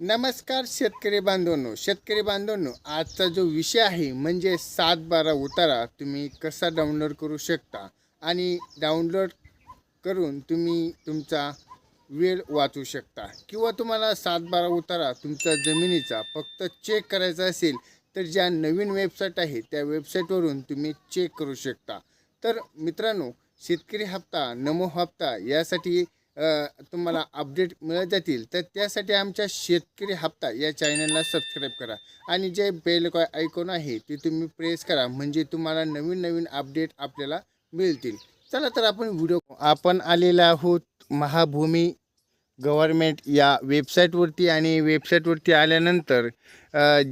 नमस्कार शेतकरी बांधवांनो शेतकरी बांधवांनो आजचा जो विषय आहे म्हणजे सात बारा उतारा तुम्ही कसा डाउनलोड करू शकता? आणि डाउनलोड करून तुम्ही तुमचा वेळ वाचू शकता. किंवा तुम्हाला सात बारा उतारा तुमचा जमिनीचा फक्त चेक करायचा असेल तर ज्या नवीन वेबसाईट आहे त्या वेबसाईटवरून तुम्ही चेक करू शकता. तर मित्रांनो शेतकरी हप्ता नमो हप्ता यासाठी तुम्हाला अपडेट मिळत जातील. तर त्यासाठी आमच्या शेतकरी हप्ता या चॅनलला सबस्क्राईब करा. आणि जे बेल ऐकून आहे ते तुम्ही प्रेस करा. म्हणजे तुम्हाला नवीन नवीन अपडेट आपल्याला मिळतील. चला तर आपण व्हिडिओ आपण आलेला आहोत महाभूमी गव्हर्मेंट या वेबसाईटवरती आणि वेबसाईटवरती आल्यानंतर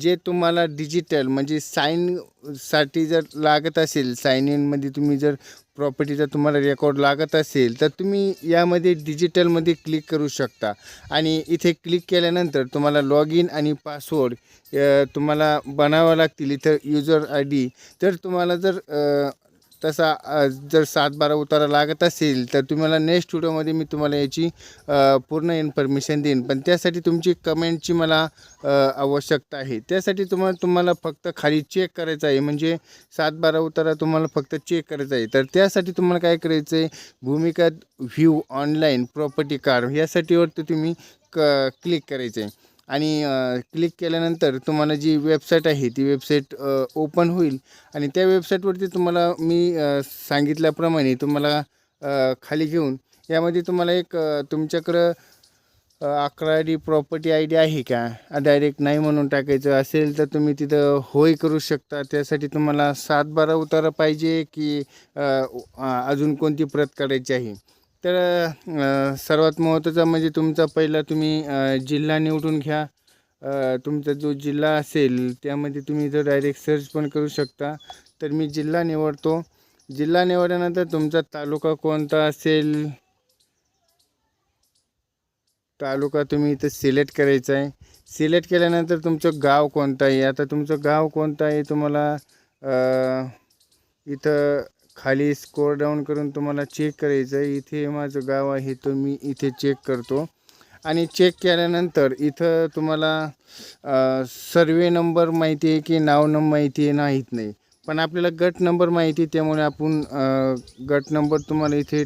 जे तुम्हाला डिजिटल म्हणजे साईनसाठी जर लागत असेल साईन इनमध्ये तुम्ही जर प्रॉपर्टीचा तुम्हाला रेकॉर्ड लागत असेल तर तुम्ही यामध्ये डिजिटलमध्ये क्लिक करू शकता. आणि इथे क्लिक केल्यानंतर तुम्हाला लॉग इन आणि पासवर्ड तुम्हाला बनावं लागतील इथं युजर आय डी तर तुम्हाला जर तसा जर सात बारा उतारा लागत असेल तर तुम्हाला नेक्स्ट व्हिडिओमध्ये मी तुम्हाला याची पूर्ण इन्फॉर्मेशन देईन. पण त्यासाठी तुमची कमेंटची मला आवश्यकता आहे. त्यासाठी तुम्हाला तुम्हाला फक्त खाली चेक करायचं आहे. म्हणजे सात बारा उतारा तुम्हाला फक्त चेक करायचा आहे. तर त्यासाठी तुम्हाला काय करायचं आहे? भूमिका व्ह्यू ऑनलाईन प्रॉपर्टी कार्ड यासाठीवरती तुम्ही क क्लिक करायचं आहे. आणि क्लिक केल्यानंतर तुम्हाला जी वेबसाईट आहे ती वेबसाईट ओपन होईल. आणि त्या वेबसाईटवरती तुम्हाला मी सांगितल्याप्रमाणे तुम्हाला खाली घेऊन यामध्ये तुम्हाला एक तुमच्याकडं अकरा डी प्रॉपर्टी आय डी आहे का? डायरेक्ट नाही म्हणून टाकायचं असेल तर तुम्ही तिथं होय करू शकता. त्यासाठी तुम्हाला सात बारा उतारा पाहिजे की अजून कोणती प्रत काढायची आहे. तर सर्वात महत्त्वाचं म्हणजे तुमचा पहिला तुम्ही जिल्हा निवडून घ्या. तुमचा जो जिल्हा असेल त्यामध्ये तुम्ही जर डायरेक्ट सर्च पण करू शकता. तर मी जिल्हा निवडतो. जिल्हा निवडल्यानंतर तुमचा तालुका कोणता असेल? तालुका तुम्ही इथं सिलेक्ट करायचा आहे. सिलेक्ट केल्यानंतर तुमचं गाव कोणतं आहे? आता तुमचं गाव कोणतं आहे? तुम्हाला इथं खाली स्कोर डाऊन करून तुम्हाला चेक करायचं आहे. इथे माझं गाव आहे तो मी इथे चेक करतो. आणि चेक केल्यानंतर इथं तुम्हाला सर्वे नंबर माहिती आहे की नाव नंबर माहिती आहे नाहीत नाही. पण आपल्याला गट नंबर माहिती आहे त्यामुळे आपण गट नंबर तुम्हाला इथे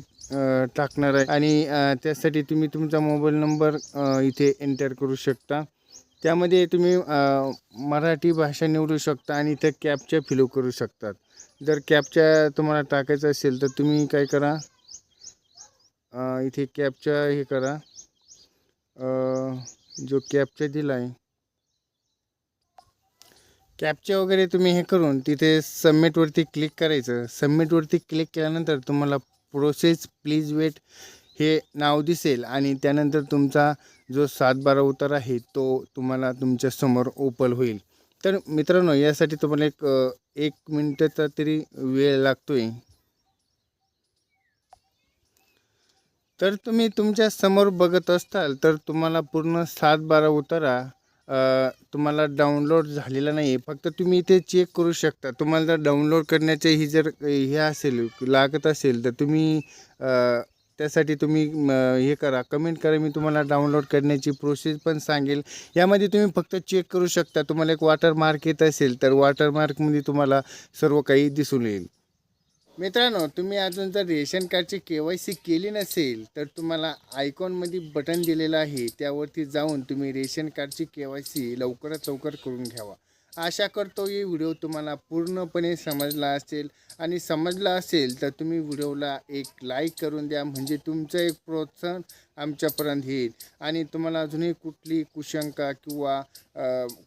टाकणार आहे. आणि त्यासाठी तुम्ही तुमचा मोबाईल नंबर इथे एंटर करू शकता. त्यामध्ये तुम्ही मराठी भाषा निवडू शकता आणि इथं कॅपच्या फिलो करू शकतात. जर कॅपच्या तुम्हाला टाकायचं असेल तर तुम्ही काय करा इथे कॅपच्या हे करा. जो कॅपचा दिला आहे कॅपच्या वगैरे तुम्ही हे करून तिथे सबमिटवरती क्लिक करायचं. सबमिटवरती क्लिक केल्यानंतर तुम्हाला प्रोसेस प्लीज वेट हे नाव दिसेल आणि त्यानंतर तुमचा जो सात बारा उतार आहे तो तुम्हाला तुमच्यासमोर ओपन होईल. तर मित्रांनो यासाठी तुम्हाला एक एक मिनटाचा तरी वेळ लागतोय. तर तुम्ही तुमच्यासमोर बघत असताल तर तुम्हाला पूर्ण सात बारा उतारा तुम्हाला डाउनलोड झालेला नाही आहे फक्त तुम्ही इथे चेक करू शकता. तुम्हाला जर डाउनलोड करण्याचे ही जर हे असेल लागत असेल तर तुम्ही त्यासाठी तुम्ही हे करा कमेंट करा. मी तुम्हाला डाउनलोड करण्याची प्रोसेस पण सांगेल. यामध्ये तुम्ही फक्त चेक करू शकता. तुम्हाला एक वॉटरमार्क येत असेल तर वॉटरमार्कमध्ये तुम्हाला सर्व काही दिसून येईल. मित्रांनो तुम्ही अजून जर रेशन कार्डची के वाय सी केली नसेल तर तुम्हाला आयकॉनमध्ये बटन दिलेलं आहे. त्यावरती जाऊन तुम्ही रेशन कार्डची के वाय सी लवकरात लवकर करून घ्यावा. आशा करतो ही व्हिडिओ तुम्हाला पूर्णपणे समजला असेल. आणि समजला असेल तर तुम्ही व्हिडिओला एक लाईक करून द्या. म्हणजे तुमचं एक प्रोत्साहन आमच्यापर्यंत येईल. आणि तुम्हाला अजूनही कुठली कुशंका किंवा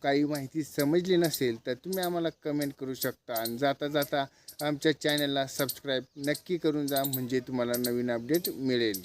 काही माहिती समजली नसेल तर तुम्ही आम्हाला कमेंट करू शकता. आणि जाता जाता आमच्या चॅनलला सबस्क्राईब नक्की करून जा. म्हणजे तुम्हाला नवीन अपडेट मिळेल.